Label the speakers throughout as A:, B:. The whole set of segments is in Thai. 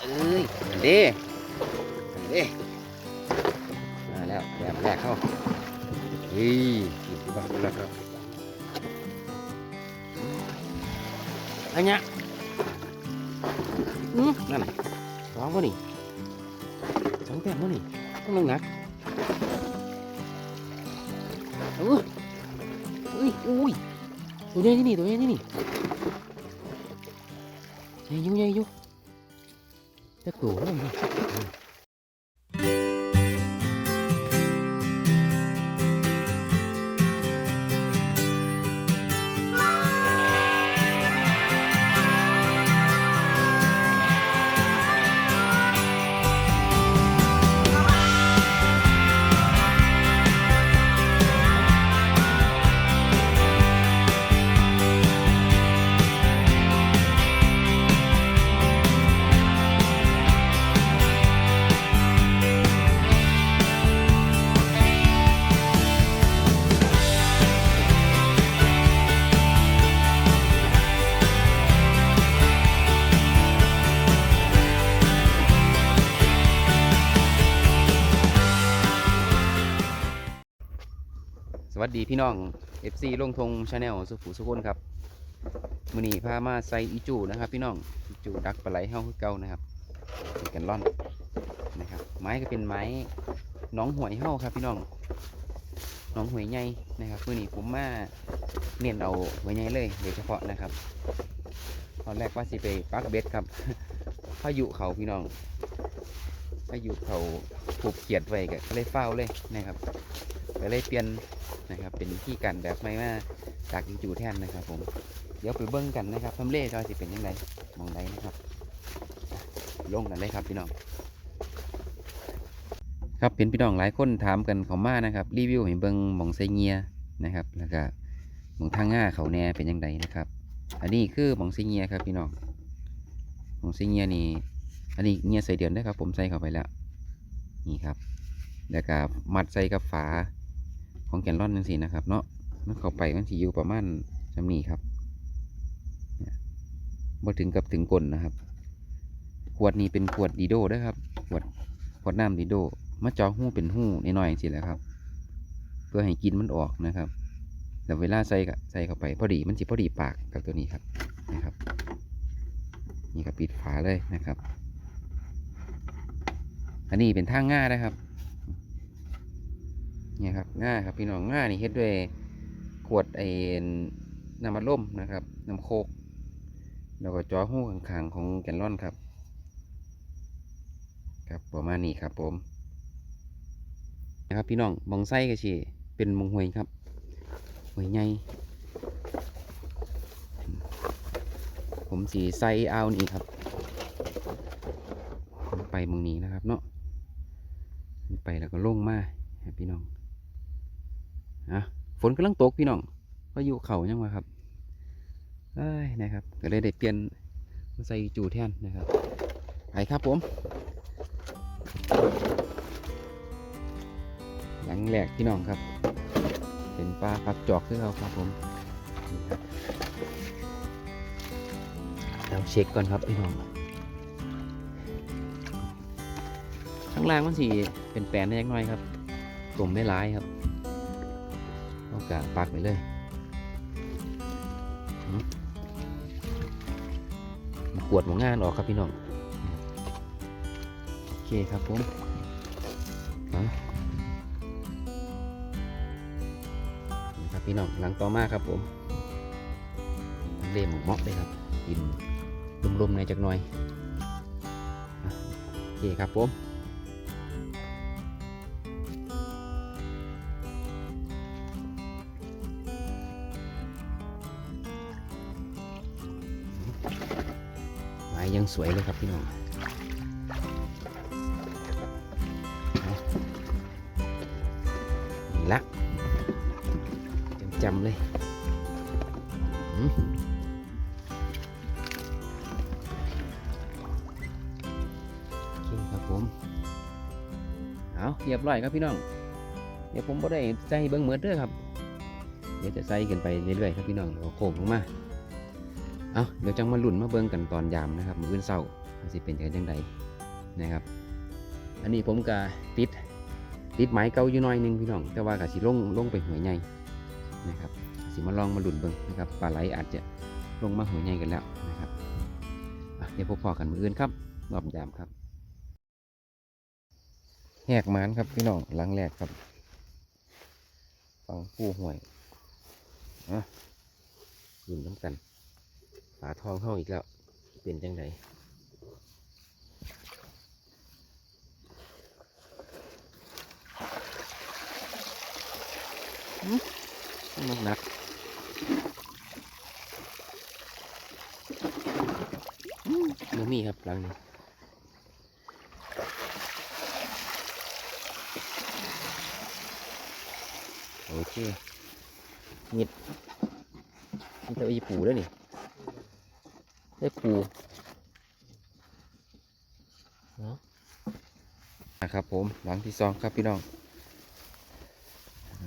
A: เอ้ยเด้เด้มาแล้วแบบแรกเข้าเฮ้ยกินบ้างแล้วครับอันเนี้ยอืมนั่นสองวะนี่สองแต้มวะนี่ต้องลงหนักอุ้ยอุ้ยอุ้ยตัวใหญ่ที่นี่ตัวใหญ่ที่นี่ ใหญ่อยู่ใวัสวัสดีพี่น้อง FC ลงทงชาแนลสุขุสุคนครับมือนีพามาใส่อีจูนะครับ พี่น้องอีจูดักปลาไหลเฮาคือเก่านะครับเป็นกันล่อนนะครับ ไม้ก็เป็นไม้น้องหวยเฮาครับพี่น้องน้องหวยใหญ่นะครับมือนี้ผมมาเน้นเอาหวยใหญ่เลยโดยเฉพาะนะครับตอนแรกว่าสิไปปักเบ็ดครับพายุเขาพี่น้องพายุเขาผูกเขียดไว้ก็เลยเฝ้าเลยนะครับ ก็เลยเปลี่ยนนะครับ เป็นที่กันแบบไม่มาจากจูแทนนะครับผมเดี๋ยวไปเบิ้งกันนะครับทำเลจอยสิเป็นยังไงมองใดนะครับลงกันเลยครับพี่น้อง ครับเป็นพี่น้องหลายคนถามกันเขามานะครับ รีวิวให้เบิ้งหมองไซเงียนะครับ แล้วก็หมองทางง่าเขาแน่เป็นยังไงนะครับ อันนี้คือหมองไซเงียครับพี่น้องหมองไซเงียนี่อันนี้เงียใส่เดือนได้ครับ ผมใส่เข้าไปแล้ว นี่ครับแล้วก็มัดใส่กับฝา ของแกนร่อนจังสีนะครับเนาะมันเข้าไปมันสีอยู่ประมาณจำนี้ครับเนี่ยบ่ถึงกับถึงก้นนะครับ ขวดนี้เป็นขวดดีโดเด้วยครับ ขวดขวดน้ำดีโดมาจาะหูเป็นหู้น้อยๆสิแหละครับ เพื่อให้กินมันออกนะครับแต่เวลาใส่ก็ใส่เข้าไป พอดีมันสิพอดีปากกับตัวนี้ครับนะครับนี่ก็ปิดฝาเลยนะครับ อันนี้เป็นทางง่านะครับ เนี่ยครับง่าครับพี่น้องง่านี่เฮ็ดด้วยขวดไอ้น้ำมันล่มนะครับน้ำโคก แล้วก็จอหู้ข้างๆของแกนลอนครับ ครับประมาณนี้ครับผมนะครับพี่น้องมองไส้ก็ชีเป็นมองหวยครับหวยใหญ่ผมสีไส้เอานี่ครับ ไปมองนี้นะครับเนาะไปแล้วก็ลงมาครับพี่น้อง อะฝนกำลังตกพี่น้องพายุเข่ายังวะครับเอ้ยนะครับก็เลยได้เปลี่ยนมาใส่จู่แทนนะครับไปครับผมหลังแหลกพี่น้องครับ เป็นปลาปักจอกคือเราครับผมเราเช็คก่อนครับพี่น้องข้างล่างมันสีเป็นแปลนได้ยังน้อยครับตุ่มไม่ร้ายครับ เอากะปักไปเลยหืมากวดหมองงานออกครับพี่น้อง โอเคครับผมครับพี่น้องหลังต่อมาครับผมเล่หมกม็อกเลยครับกินลมๆในจักหน่อย โอเคครับผม ไม้ยังสวยเลยครับพี่น้องเอานี่ละจำๆเลยอืมโอเคครับผมเอาเรียบร้อยครับพี่น้อง เดี๋ยวผมบ่ได้ใส่เบิ้งเหมือนเด้อครับ เดี๋ยวจะใส่กันไปเรื่อยๆครับพี่น้องโค้งลงมา เอาเดี๋ยวจังมาลุ่นมาเบิ่งกันตอนยามนะครับมื้อเช้านสิเป็นจังไดนะครับ อันนี้ผมก็ติดติดไม้เก่าอยู่หน้อยหนึงพี่น้อง แต่ว่าก็สิลงลงไปหัวยใหญ่นะครับสิมาลองมาลุ่นเบิ่งนะครับปลาไหลอาจจะลงมาหัวยใหญ่กันแล้วนะครับเดี๋ยวพบพอกันมื้ออื่นครับรอบยามครับแหกมานครับพี่น้องหลังแรกครับฟังผู้ห่วยอะลุ่นน้ำกัน ปลาทองเฮาอีกแล้ว เป็นจังไดหนักหนักอืมบ่มีครับหลังนี้โอเคมิดนี่ตัวอีปูแล้วนี่ ได้ปูเนาะนะครับผมหลังที่สองครับพี่น้อง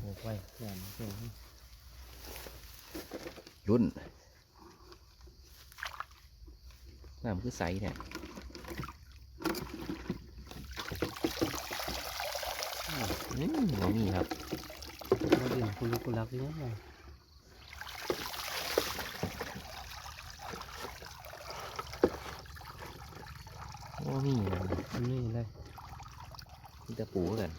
B: โอ้ไปแหลมเก่ง
A: รุ่นน้ำคือใสเนี่ยอืมบ่มีครับ
B: เราดื่มคุณลูกคุณรักเยอะเลย
A: บ่มีเลย
B: อันนี้เลย
A: มีแต่ปูกัน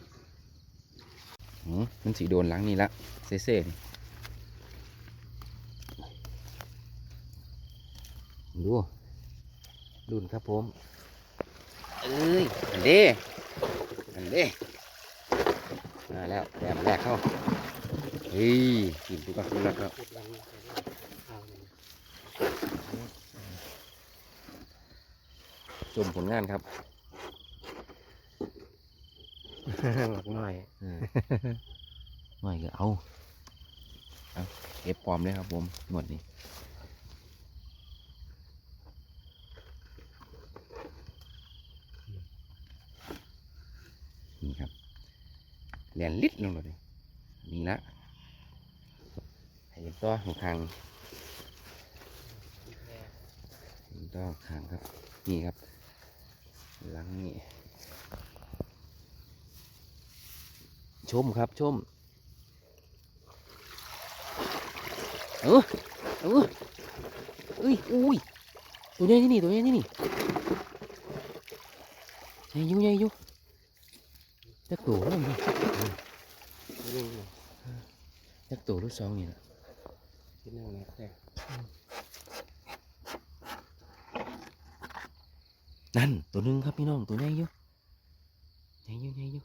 A: อืมมันสีโดนหลังนี่ละเซ่ๆนี่ดูรุ่นครับผม เอ้ยอันเด้อันเด้มาแล้วแดมแรกเข้าเฮ้ยกินทุกคนแล้วครับ
B: ติดหลังเอาเลย
A: ชมผลงานครับ
B: หลักหน่อย
A: อืมหน่อยก็เอาเอาเก็บปลอมเลยครับผมหมดนี่นี่ครับเหรียญลิตรลงเลยนี่ละให้เห็นตัวของทางเห็นตัวของทางครับ นี่ครับ หลังนี่ชมครับชมเออเออเอ้ยอุ้ยตัวใหญ่ที่นี่ตัวใหญ่ที่นี่ใหญ่ยุ่งใหญ่ยุ่งจักตัวแล้วมั้ง
B: หนึ่
A: จักตัวลูกสองนี่นะ
B: ที่นึ่งนะแต่
A: นั่นตัวหนึงครับพี่น้องตัวใหญ่อยุใหญ่อยุใหญ่อยุ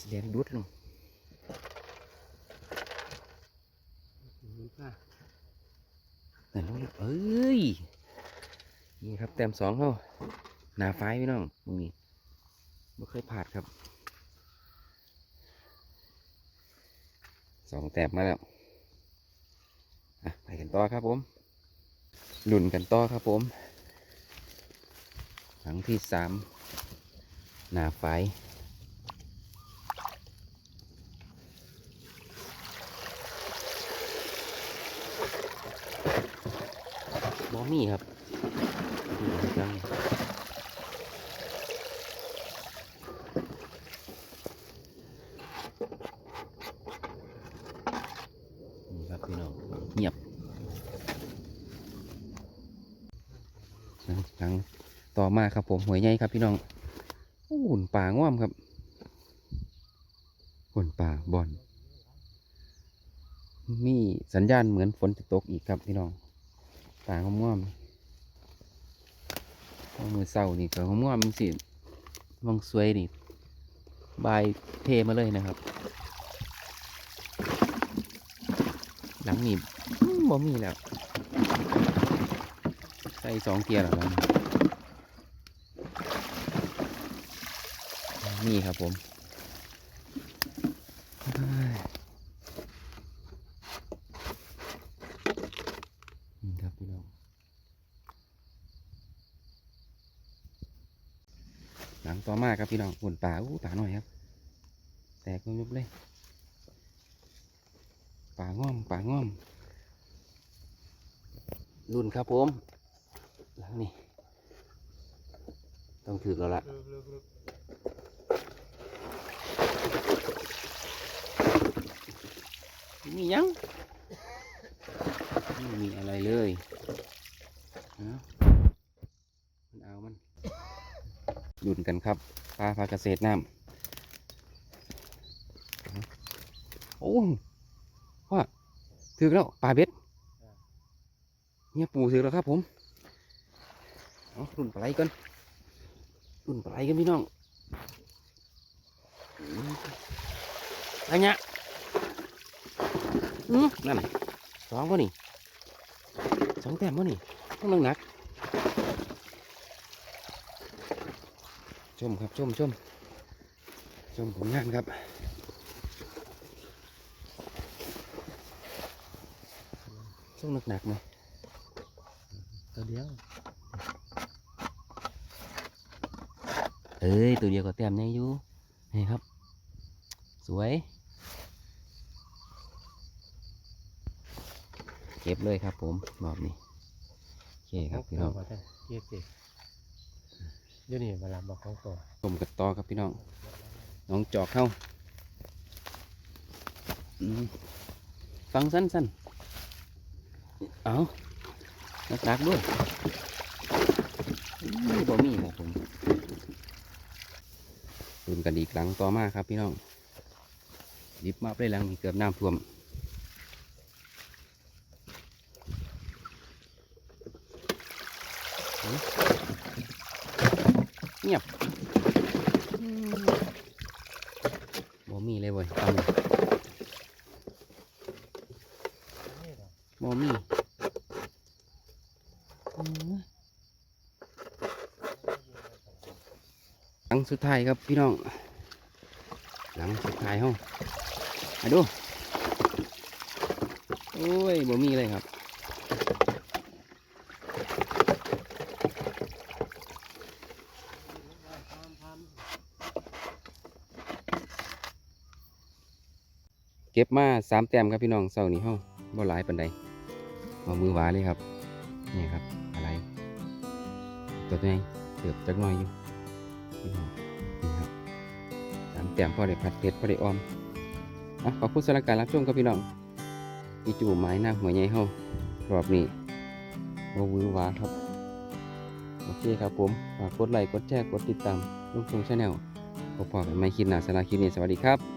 A: แสดงดุดลง
B: มันป้า
A: นั่นลงเลยเอ้ยนี่ครับแต้มสองเขาหนาไฟพี่น้องตรงนี้ไม่เคยผ่าดครับสองแต้มมาแล้ว อะ ไปกันต่อครับผม หลุ่นกันต่อครับผมหลังที่สามหนาไฟบอมี่ครับดูจังนี่ครับพี่น้องเงียบ หลังหลังต่อมาครับผมหวยใหญ่ครับพี่น้องหุ่นป่าง่วมครับหุ่นป่าบอนมีสัญญาณเหมือนฝนจะตกอีกครับพี่น้องป่าง่วมเมือเศร้านี่ก็ง่วมสิมองสวยนี่บายเทมาเลยนะครับ หลังนี่บ่มีแล้วใส่สองเกียร์แล้ว นี่ครับผมนี่ครับพี่น้องหลังต่อมาครับพี่น้องฝนป่าอู้ป่าหน่อยครับ แตกยุบเลยปป่าง่อมป่าง่อมรุ่นครับผมหลังนี่ต้องถือแล้วล่ะ มียังไม่มีอะไรเลยเอามันเอามันหยุ่นกันครับปลาพาเกษตรน้ำโอ้ว่าถือแล้วปลาเบ็ดเนี่ยปูถือแล้วครับผมเอารุ่นปลาไหลกันรุ่นปลาไหลกันพี่น้องอืมอะไรเงี้ย นั่นน่ะสองป่ะนี่สองแต้มป่ะนี่ต้องลงหนักชมครับชมชมชมผลงานครับช่วงหนักหนักๆไหม
B: ตัวเดียว
A: เอ้ยตัวเดียวก็แต้มยังอยู่นี่ครับ สวย เก็บเลยครับ ผมรอบนี้โอเคครับพี่น้อง
B: ว่าท่านเกียรติเดี๋ยวนี้เวลาบอกของตัว
A: ชมกันต่อครับพี่น้องน้องจอกเข้าอืมฟังสั้นสั้นๆ เอานักดักๆด้วยอุ้ยบ่มีครับผมรุนกันอีกหลังต่อมาครับพี่น้องหยิบมาได้หลังนี้เกือบน้ำท่วม เงียบบ่มีเลยเว้ยตำบ่มีหลังสุดท้ายครับพี่น้อง หลังสุดท้ายห้องมาดู โอ้ยบ่มีเลยครับ ก็บมาสามแต้มครับพี่น้องเสาร์นี้ห้องบ่หลายปันใดมามือหวาเลยครับนี่ครับอะไรตัวนี้เติบจักหน่อยอยู่พี่น้องนี่ครับสามแต้มพอได้ผัดเผ็ดพอได้ออมอะขอบคุณสำหรับการรับชมครับพี่น้องอีจูไม้หน้าหัวใหญ่เฮารอบนี้บ่วือหวาครับโอเคครับผมฝากกดไลค์กดแชร์กดติดตามลุงทงชาแนลพบกันใหม่คลิปหน้าสำหรับคลิปนี้สวัสดีครับ